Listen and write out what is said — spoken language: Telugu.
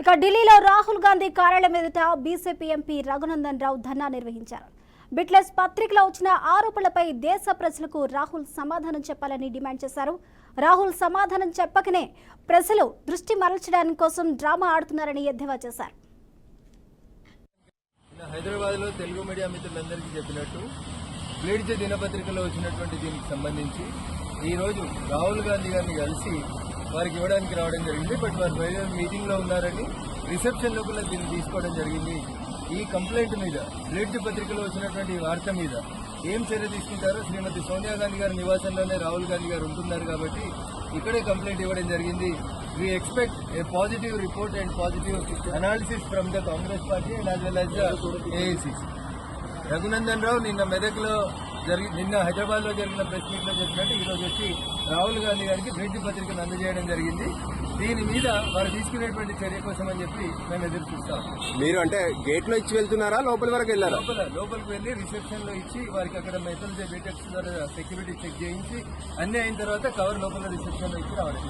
ఇక ఢిల్లీలో రాహుల్ గాంధీ కార్యాలయం ఎదుట బీజేపీ ఎంపీ రఘునందన్ రావు ధర్నా నిర్వహించారు. బిట్లెస్ పత్రికలో వచ్చిన ఆరోపణలపై దేశ ప్రజలకు రాహుల్ సమాధానం చెప్పాలని డిమాండ్ చేశారు. రాహుల్ సమాధానం చెప్పకనే ప్రజలు దృష్టి మరల్చడానికి కోసం డ్రామా ఆడుతున్నారని ఎద్దేవా చేశారు. నిన్న హైదరాబాద్లో తెలుగు మీడియా మిత్రులందరికీ చెప్పినట్టు బ్లీడ్జ్ దినపత్రికలో వచ్చినటువంటి దీనికి సంబంధించి ఈ రోజు రాహుల్ గాంధీ గారిని కలిసి వారికి ఇవ్వడానికి రావడం జరిగింది. బట్ వారు బయట మీటింగ్లో ఉన్నారని రిసెప్షన్ లోపల దీన్ని తీసుకోవడం జరిగింది. ఈ కంప్లైంట్ మీద బ్లడ్ పత్రికలో వచ్చినటువంటి వార్త మీద ఏం చర్య తీసుకుంటారో శ్రీమతి సోనియా గాంధీ గారి నివాసంలోనే రాహుల్ గాంధీ గారు ఉంటున్నారు కాబట్టి ఇక్కడే కంప్లైంట్ ఇవ్వడం జరిగింది. We expect a positive report and positive analysis from the Congress party and as well as AICC Raghunandan Rao నిన్న మెదక్లో జరిగి నిన్న హైదరాబాద్లో జరిగిన ప్రెస్ మీట్లో చెప్పినట్టు ఈ రోజు వచ్చి రాహుల్ గాంధీ గారికి బ్రిడ్జ్ పత్రికను అందజేయడం జరిగింది. దీని మీద వారు తీసుకునేటువంటి చర్య కోసం అని చెప్పి మేము ఎదురు చూస్తాం. మీరు అంటే గేట్లో ఇచ్చి వెళ్తున్నారా? లోపల వరకు వెళ్ళారా? లోపల లోపలికి వెళ్ళి రిసెప్షన్లో ఇచ్చి వారికి అక్కడ మెటల్ బీటెక్స్ ద్వారా సెక్యూరిటీ చెక్ చేయించి అన్ని అయిన తర్వాత కవర్ లోపల రిసెప్షన్లో ఇచ్చి రావడం.